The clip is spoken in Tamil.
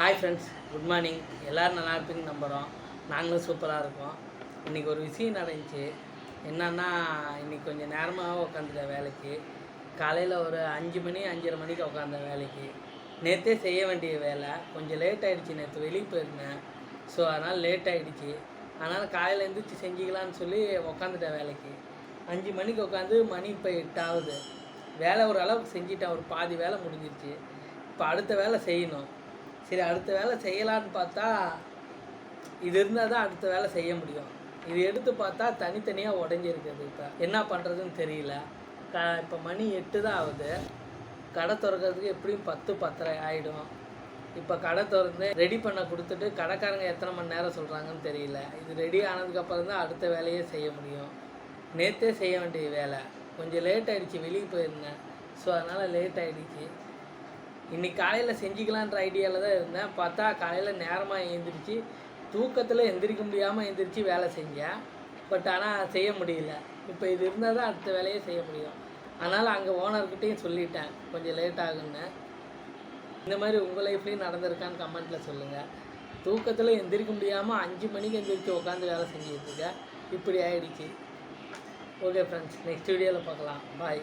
ஹாய் ஃப்ரெண்ட்ஸ் குட் மார்னிங் எல்லோரும் நல்லா இருப்பீங்கன்னு நம்புகிறோம் நாங்களும் சூப்பராக இருக்கோம். இன்றைக்கி ஒரு விஷயம் நடந்துச்சு. என்னன்னா இன்றைக்கி கொஞ்சம் நேரமாக உட்காந்துட்டேன் வேலைக்கு. காலையில் ஒரு அஞ்சு மணி அஞ்சரை மணிக்கு உட்காந்தேன் வேலைக்கு. நேற்றே செய்ய வேண்டிய வேலை. கொஞ்சம் லேட் ஆகிடுச்சு நேற்று வெளியே போயிருந்தேன். ஸோ அதனால் லேட் ஆகிடுச்சு அதனால் காலையில் எழுந்திரிச்சு செஞ்சுக்கலான்னு சொல்லி உட்காந்துட்டேன் வேலைக்கு. அஞ்சு மணிக்கு உட்காந்து மணி இப்போ எட்டாவது வேலை ஒரு அளவுக்கு செஞ்சுட்டேன். ஒரு பாதி வேலை முடிஞ்சிருச்சு. இப்போ அடுத்த வேலை செய்யணும். சரி அடுத்த வேலை செய்யலான்னு பார்த்தா இது இருந்தால் தான் அடுத்த வேலை செய்ய முடியும். இது எடுத்து பார்த்தா தனித்தனியாக உடஞ்சிருக்குது இப்போ. என்ன பண்ணுறதுன்னு தெரியல. க இப்போ மணி எட்டு தான் ஆகுது. கடை திறக்கிறதுக்கு எப்படியும் பத்து பத்தரை ஆகிடும் இப்போ கடை திறந்து ரெடி பண்ண கொடுத்துட்டு கடைக்காரங்க எத்தனை மணி நேரம் சொல்கிறாங்கன்னு தெரியல. இது ரெடி ஆனதுக்கப்புறம் தான் அடுத்த வேலையே செய்ய முடியும். நேற்றே செய்ய வேண்டிய வேலை. கொஞ்சம் லேட் ஆகிடுச்சு வெளியே போயிருந்தேன். ஸோ அதனால் லேட் ஆகிடுச்சு இன்னைக்கு காலையில் செஞ்சுக்கலான்ற ஐடியாவில் தான் இருந்தேன். பார்த்தா காலையில் நேரமாக எழுந்திரிச்சு தூக்கத்தில் எந்திரிக்க முடியாமல் எழுந்திரிச்சு வேலை செஞ்சேன். பட் ஆனால் செய்ய முடியல. இப்போ இது இருந்தால் தான் அடுத்த வேலையே செய்ய முடியும். அதனால் அங்கே ஓனர்கிட்டையும் சொல்லிட்டேன். கொஞ்சம் லேட் ஆகுன்னு இந்த மாதிரி உங்கள் லைஃப்லேயும் நடந்திருக்கான்னு கமெண்ட்டில் சொல்லுங்கள் தூக்கத்தில் எந்திரிக்க முடியாமல் அஞ்சு மணிக்கு எந்திரிச்சு உட்காந்து வேலை செஞ்சுட்டு இருக்கேன் இப்படி ஆயிடுச்சு. ஓகே ஃப்ரெண்ட்ஸ் நெக்ஸ்ட் வீடியோவில் பார்க்கலாம். பாய்